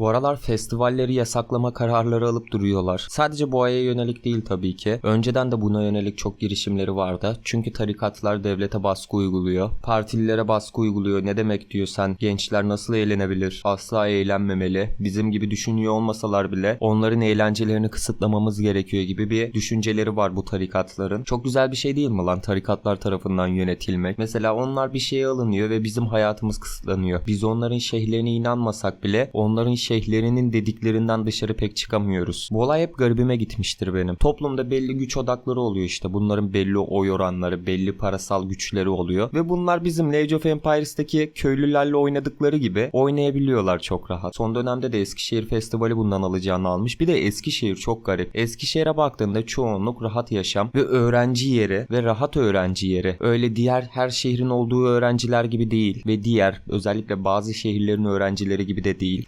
Bu aralar festivalleri yasaklama kararları alıp duruyorlar. Sadece boğaya yönelik değil tabii ki. Önceden de buna yönelik çok girişimleri vardı. Çünkü tarikatlar devlete baskı uyguluyor. Partililere baskı uyguluyor. Ne demek diyor sen? Gençler nasıl eğlenebilir? Asla eğlenmemeli. Bizim gibi düşünüyor olmasalar bile onların eğlencelerini kısıtlamamız gerekiyor gibi bir düşünceleri var bu tarikatların. Çok güzel bir şey değil mi lan tarikatlar tarafından yönetilmek? Mesela onlar bir şeye alınıyor ve bizim hayatımız kısıtlanıyor. Biz onların şeyhlerine inanmasak bile onların şeyhlerinin dediklerinden dışarı pek çıkamıyoruz. Bu olay hep garibime gitmiştir benim. Toplumda belli güç odakları oluyor işte. Bunların belli oy oranları, belli parasal güçleri oluyor. Ve bunlar bizim Age of Empires'taki köylülerle oynadıkları gibi oynayabiliyorlar çok rahat. Son dönemde de Eskişehir Festivali bundan alacağını almış. Bir de Eskişehir çok garip. Eskişehir'e baktığında çoğunluk rahat yaşam ve öğrenci yeri ve rahat öğrenci yeri. Öyle diğer her şehrin olduğu öğrenciler gibi değil ve diğer özellikle bazı şehirlerin öğrencileri gibi de değil.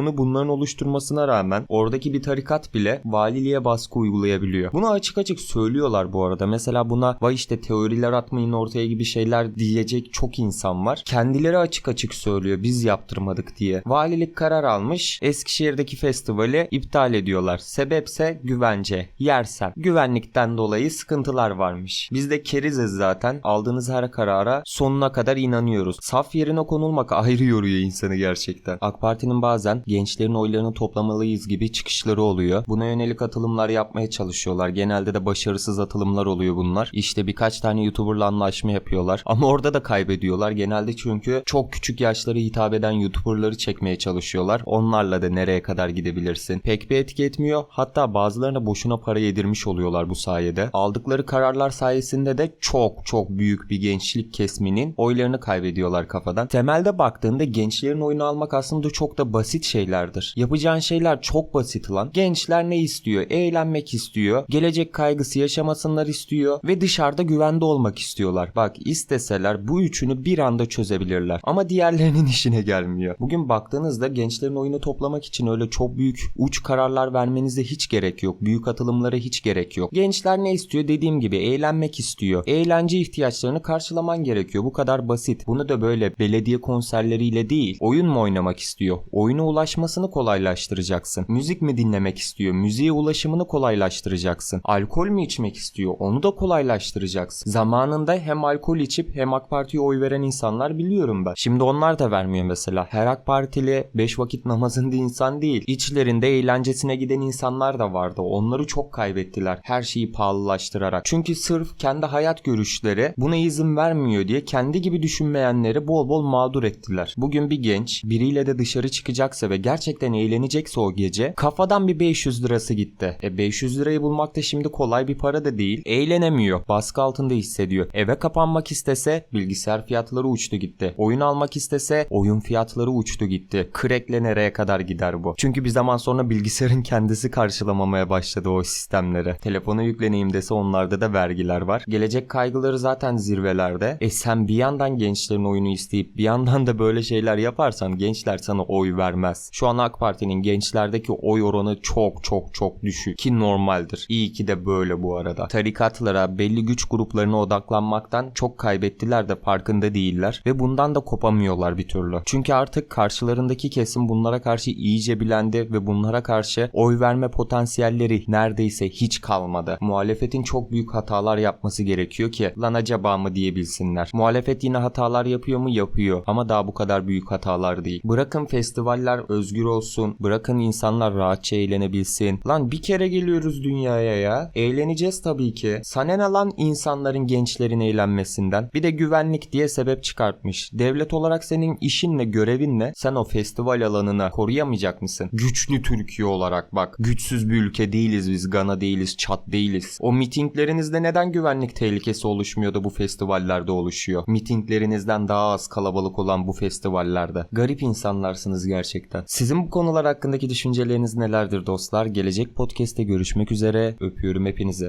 Çoğunluğunu bunların oluşturmasına rağmen oradaki bir tarikat bile valiliğe baskı uygulayabiliyor. Bunu açık açık söylüyorlar bu arada. Mesela buna vay işte teoriler atmayın ortaya gibi şeyler diyecek çok insan var. Kendileri açık açık söylüyor biz yaptırmadık diye. Valilik karar almış. Eskişehir'deki festivali iptal ediyorlar. Sebepse güvence, yersel. Güvenlikten dolayı sıkıntılar varmış. Biz de keriziz zaten. Aldığınız her karara sonuna kadar inanıyoruz. Saf yerine konulmak ayrı yoruyor insanı gerçekten. AK Parti'nin bazen gençlerin oylarını toplamalıyız gibi çıkışları oluyor. Buna yönelik atılımlar yapmaya çalışıyorlar. Genelde de başarısız atılımlar oluyor bunlar. İşte birkaç tane YouTuber'la anlaşma yapıyorlar. Ama orada da kaybediyorlar. Genelde çünkü çok küçük yaşlara hitap eden YouTuber'ları çekmeye çalışıyorlar. Onlarla da nereye kadar gidebilirsin? Pek bir etki etmiyor. Hatta bazılarına boşuna para yedirmiş oluyorlar bu sayede. Aldıkları kararlar sayesinde de çok çok büyük bir gençlik kesminin oylarını kaybediyorlar kafadan. Temelde baktığında gençlerin oyunu almak aslında çok da basit şeylerdir. Yapacağın şeyler çok basit lan. Gençler ne istiyor? Eğlenmek istiyor. Gelecek kaygısı yaşamasınlar istiyor ve dışarıda güvende olmak istiyorlar. Bak isteseler bu üçünü bir anda çözebilirler. Ama diğerlerinin işine gelmiyor. Bugün baktığınızda gençlerin oyunu toplamak için öyle çok büyük uç kararlar vermenize hiç gerek yok. Büyük atılımlara hiç gerek yok. Gençler ne istiyor? Dediğim gibi eğlenmek istiyor. Eğlence ihtiyaçlarını karşılaman gerekiyor. Bu kadar basit. Bunu da böyle belediye konserleriyle değil. Oyun mu oynamak istiyor? Oyuna ulaşmasını kolaylaştıracaksın. Müzik mi dinlemek istiyor? Müziğe ulaşımını kolaylaştıracaksın. Alkol mü içmek istiyor? Onu da kolaylaştıracaksın. Zamanında hem alkol içip hem AK Parti'ye oy veren insanlar biliyorum ben. Şimdi onlar da vermiyor mesela. Her AK Partili 5 vakit namazında insan değil. İçlerinde eğlencesine giden insanlar da vardı. Onları çok kaybettiler. Her şeyi pahalılaştırarak. Çünkü sırf kendi hayat görüşleri buna izin vermiyor diye kendi gibi düşünmeyenleri bol bol mağdur ettiler. Bugün bir genç biriyle de dışarı çıkacaksa ve gerçekten eğlenecekse o gece kafadan bir 500 lirası gitti. E 500 lirayı bulmak da şimdi kolay bir para da değil. Eğlenemiyor. Baskı altında hissediyor. Eve kapanmak istese bilgisayar fiyatları uçtu gitti. Oyun almak istese oyun fiyatları uçtu gitti. Krekle nereye kadar gider bu? Çünkü bir zaman sonra bilgisayarın kendisi karşılamamaya başladı o sistemleri. Telefona yükleneyim dese onlarda da vergiler var. Gelecek kaygıları zaten zirvelerde. E sen bir yandan gençlerin oyunu isteyip bir yandan da böyle şeyler yaparsan gençler sana oy vermez. Şu an AK Parti'nin gençlerdeki oy oranı çok çok çok düşük ki normaldir. İyi ki de böyle bu arada. Tarikatlara, belli güç gruplarına odaklanmaktan çok kaybettiler de farkında değiller ve bundan da kopamıyorlar bir türlü. Çünkü artık karşılarındaki kesim bunlara karşı iyice bilendi ve bunlara karşı oy verme potansiyelleri neredeyse hiç kalmadı. Muhalefetin çok büyük hatalar yapması gerekiyor ki lan acaba mı diyebilsinler. Muhalefet yine hatalar yapıyor mu? Yapıyor. Ama daha bu kadar büyük hatalar değil. Bırakın festivaller özgür olsun. Bırakın insanlar rahatça eğlenebilsin. Lan bir kere geliyoruz dünyaya ya. Eğleneceğiz tabii ki. Sana ne lan insanların gençlerin eğlenmesinden? Bir de güvenlik diye sebep çıkartmış. Devlet olarak senin işinle görevinle sen o festival alanına koruyamayacak mısın? Güçlü Türkiye olarak bak. Güçsüz bir ülke değiliz biz. Gana değiliz. Çat değiliz. O mitinglerinizde neden güvenlik tehlikesi oluşmuyor da bu festivallerde oluşuyor? Mitinglerinizden daha az kalabalık olan bu festivallerde. Garip insanlarsınız gerçekten. Sizin bu konular hakkındaki düşünceleriniz nelerdir dostlar? Gelecek podcast'te görüşmek üzere. Öpüyorum hepinizi.